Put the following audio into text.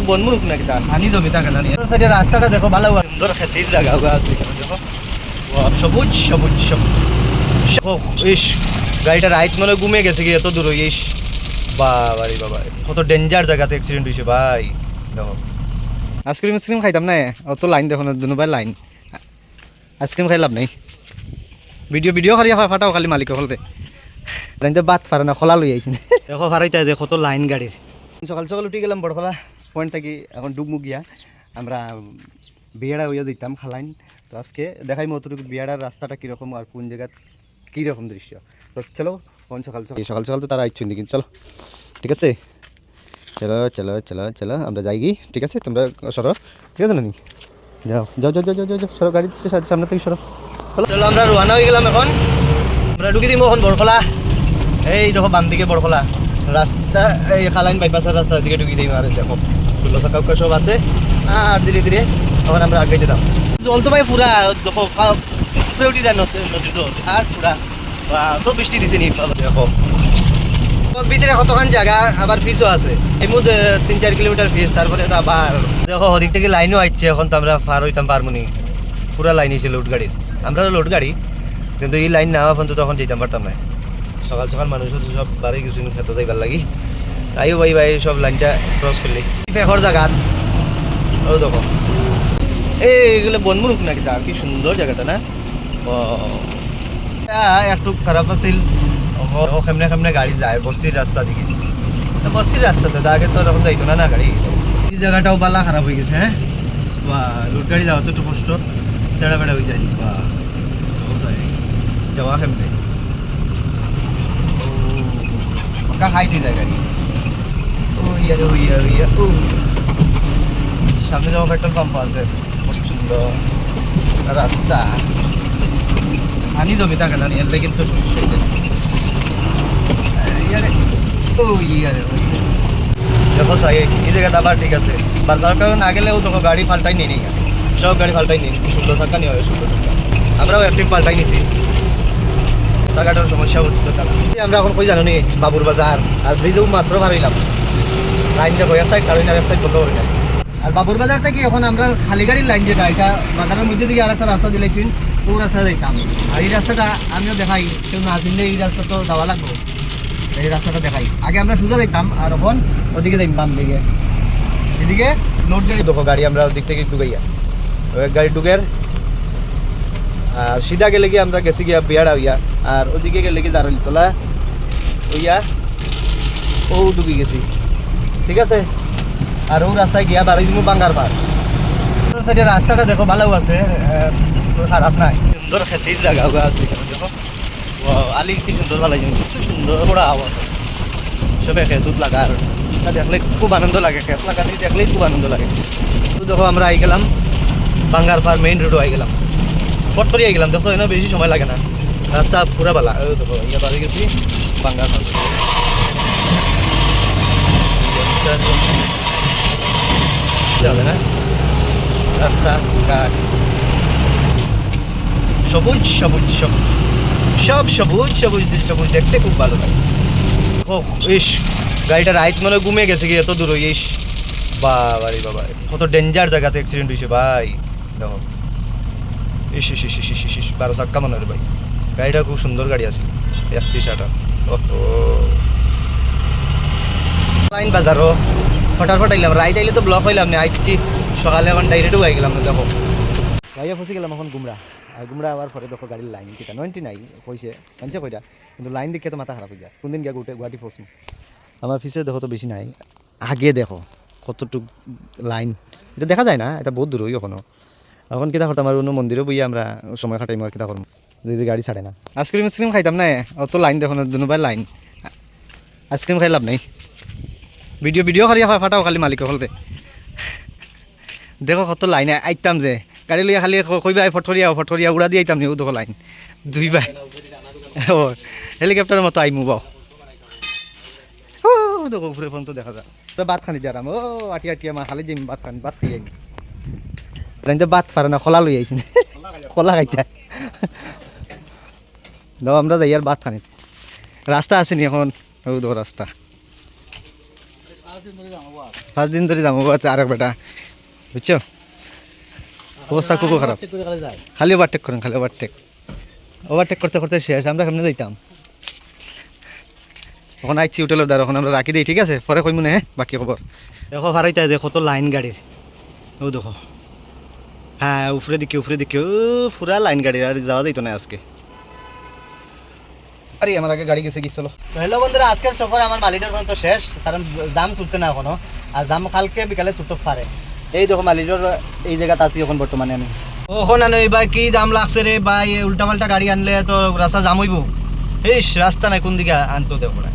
এগুলো বনমুরুক নাকি তা হানি জমি থাকে না সাইডে রাস্তাটা দেখো ভালো সুন্দর খেতির জায়গা আছে এখানে দেখো। সবুজ সবুজ সবুজ। ইস গাড়িটা রাইট মনে ঘুমে গেছে কি এত দূর ইস। বাবা রে বাবা কত ডেঞ্জার জায়গাতে অ্যাক্সিডেন্ট হয়েছে ভাই। দেখো। আইসক্রিম আইসক্রিম খাইতাম না? অত লাইন দেখো না দুনো ভাই লাইন আইসক্রিম খাই লাভ নাই। ভিডিও ভিডিও খালি ফাটাও খালি মালিক হলতে। লাইনতে বাদ পারে না খোলা লই আইছেন দেখো ফারাইতে যে কত লাইন গাড়ির। সকাল সকাল উঠে গেলাম বড়খোলা। পয়েন্ট থাকি এখন ডুবমুখ গিয়া আমরা বিয়াড়া হইয়া দিতাম খালাইন। তো আজকে দেখাই মতটুকু বিয়াড়ার রাস্তাটা কীরকম আর কোন জায়গার কীরকম দৃশ্য। তো চলো কোন সকাল সকাল। সকাল সকাল তো তারা ইচ্ছুন কিন্তু চলো। ঠিক আছে? চলো চলো চলো চলো আমরা যাই গি। ঠিক আছে? তোমরা সরো। ঠিক আছে না নি যাও যাও যাও যাও যাও, সরো গাড়ি সামনে থেকে সরো। চলো চলো আমরা রোয়ানা হয়ে গেলাম এখন। আমরা ঢুকে দিব এখন বরখোলা এই দেখো বাম দিকে বরখোলা রাস্তা এই খালাইন বাইপাসের রাস্তার দিকে ঢুকে দিই আর দেখো। ফুল থাকা সব আছে। আর ধীরে ধীরে এখন আমরা আগে যেতাম জল তো ভাই পুরা উপরে উঠে যায় নদী- নদীর জল। আর পুরা, বা তো বৃষ্টি দিছে নি দেখো। ভিতরে কতক্ষণ জায়গা, আবার ফিসও আছে। এই মধ্যে তিন চার কিলোমিটার ফিস তারপরে তো আবার দেখো, ওদিক থেকে লাইনও আসছে এখন তো আমরা পার হইতাম পারব নি পুরা লাইন ছিল লোড গাড়ির। আমরা লোড গাড়ি, কিন্তু এই লাইন না পর্যন্ত তখন যেতাম পারতাম না। সকাল সকাল মানুষ সব বাড়ি গেছেন খেতে যাইবার লাগি। তাইও ভাই ভাই, সব লাইনটা ক্রস করলি। ফেকর জায়গাত ও দেখো। এই, এগুলো বনমুরুক নাকি তা? কি সুন্দর জায়গাটা, না? ও। একটু খারাপ আছিল। ও কেমনে কেমনে গাড়ি যায়, বস্তির রাস্তা দিকে। বস্তির রাস্তা তো আগে তো এরকম যাইতো না না গাড়ি? এই জায়গাটাও বালা খারাপ হয়ে গেছে হ্যাঁ? বা লুট গাড়ি যাওয়া তো একটু কষ্ট। তেড়া বেড়া হয়ে যায়। বা যাওয়া কেমনে ও পাক্কা খাই দিয়ে যায় গাড়ি। ও ইয়া রে ও ইয়া রে ইয়া ও সামনে যাওয়া পেট্রোল পাম্প আছে খুব সুন্দর রাস্তা হানি জমি থাকে না এলে কিন্তু সমস্যা দেখো সাই এই জায়গাটা আবার ঠিক আছে বাজার কারণ না গেলেও দেখো গাড়ি পাল্টাই নিয়ে নিই সব গাড়ি পাল্টাই নিই সুন্দর থাকা নিয়ে সুন্দর থাকা আমরাও একটি পাল্টাই নিছি টাকাটার সমস্যা হচ্ছে তো আমরা এখন কই জানো নি বাবুর বাজার আর ব্রিজেও মাত্র বাড়াইলাম লাইন দেখো এক সাইড ছাড়ুই না সাইড বন্ধ করে গেল আর বাবুর বাজার থেকে এখন আমরা খালি গাড়ির লাইন যেটা এটা বাজারের মধ্যে দিকে আর একটা রাস্তা দিলেছেন ও রাস্তা যাইতাম। আর এই রাস্তাটা আমিও দেখাই কেউ না চিনলে এই রাস্তা তো যাওয়া লাগবে। এই রাস্তাটা দেখাই। আগে আমরা সোজা যাইতাম আর এখন ওদিকে যাই বাম দিকে। এদিকে লোড গাড়ি দেখো গাড়ি আমরা ওদিক থেকে ঢুকাইয়া ওই গাড়ি ঢুকের আর সিধা গেলে গিয়ে আমরা গেছি গিয়া বিয়াড়া হইয়া আর ওদিকে গেলে গিয়ে দারুল তোলা হইয়া ও ডুবি গেছি। ঠিক আছে? আর ও রাস্তায় গিয়া বাড়ি দিব বাঙ্গার পার রাস্তাটা দেখো ভালো আছে খারাপ নাই। সুন্দর খেতির জায়গা আছে দেখো। আলি কি সুন্দর ভালো সুন্দর বড় আওয়াজ সবে খেতুত লাগা আর দেখলে খুব আনন্দ লাগে, খেত লাগাতে দেখলেই খুব আনন্দ লাগে। তো দেখো, আমরা আই গেলাম, বাঙ্গার পার মেইন রোডও আই গেলাম। ফট করে আই গেলাম দেখো না বেশি সময় লাগে না। রাস্তা পুরা ওই দেখো, ইয়া বাড়ি গেছি, বাঙ্গার পার আচ্ছা, যাবে না রাস্তা ঘাট সবুজ সবুজ সবুজ সব সবুজ সবুজ সবুজ দেখতে খুব ভালো লাগে ও ইস গাড়িটা রাইট মনে হয় ঘুমে গেছে কি এত দূর ইস বাবা রে বাবা কত ডেঞ্জার জায়গাতে অ্যাক্সিডেন্ট হয়েছে ভাই দেখো ইস ইস ইস ইস ইস বারো চাক্কা মনে হয় ভাই গাড়িটা খুব সুন্দর গাড়ি আছে একত্রিশ আটা ও লাইন বাজারও ফটার ফটাইলাম রাইত আইলে তো ব্লক হইলাম না আইছি সকালে এখন ডাইরেক্টও আই গেলাম দেখো। গাড়িয়া ফসে গেলাম এখন গুমরা আর গুমরা আবার পরে দেখো গাড়ির লাইন কিটা নয়নটি নাই কইছে মানছে কইটা। কিন্তু লাইন দেখে তো মাথা খারাপ হয়ে যায়। কোনদিন গিয়া গুটে গুয়াহাটি ফসম আমার ফিসে দেখো তো বেশি নাই। আগে দেখো, কতটুক লাইন এটা দেখা যায় না এটা বহুত দূর এখনও। এখন কিতা করতাম আর অন্য মন্দিরে বইয়া আমরা সময় কাটাইম আর কিতা করব যদি গাড়ি ছাড়ে না। আইসক্রিম আইসক্রিম খাইতাম না অত লাইন দেখো না, দুনুবাই লাইন আইসক্রিম খাই লাভ নাই। ভিডিও ভিডিও খালি ফাটাও খালি মালিক হলতে দেখো কত লাইন আইতাম যে। গাড়ি লইয়া খালি কইবা ফটরিয়া ফটরিয়া উড়া দিয়ে আইতাম নিও দেখো লাইন। দুই বাই। ও হেলিকপ্টারের মতো আইমু বাও। ও দেখো ঘুরে ফোন তো দেখা যায়। তো ভাত খানি দিয়ারাম ও আটি আটিয়া মা খালি দিম ভাত খানি ভাত খাই আইম। রাইতে ভাত পারে না, খোলা লই আইছেন খোলা খাইতা দাও আমরা যাই আর ভাত খানি রাস্তা আছে নি এখন? ও দেখো রাস্তা পাঁচ দিন ধরে যাব আচ্ছা আরেক বেটা। বুঝছ? অবস্থা খুব খারাপ। খালি ওভারটেক করেন, খালি ওভারটেক ওভারটেক করতে করতে শেষ, আমরা কেমনে যাইতাম। এখন আইছি হোটেলের দ্বারা, এখন আমরা রাখি দিই, ঠিক আছে? পরে কই মনে হ্যাঁ? বাকি খবর। দেখো, ভাড়াইতে যে কত লাইন গাড়ির। ও দেখো। হ্যাঁ উফরে দিকে উফরে দিকে ও, পুরা লাইন গাড়ির, আর যাওয়া যাইতো না আজকে। আরে আমার আগে গাড়ি গেছে গিয়েছিল হ্যালো বন্ধুরা আজকের সফর আমার মালিডোর পর্যন্ত শেষ। কারণ জাম চুটছে না এখনও। আর জাম কালকে বিকালে ছুটতে পারে। এই দেখো মালিডোর এই জায়গাতে আছি এখন বর্তমানে আমি। ওখন আনো এবার কি জাম লাগছে রে? বা উল্টা পাল্টা গাড়ি আনলে তো রাস্তা জাম হইব। ইস রাস্তা নাই কোন দিকে আনতো দেখো না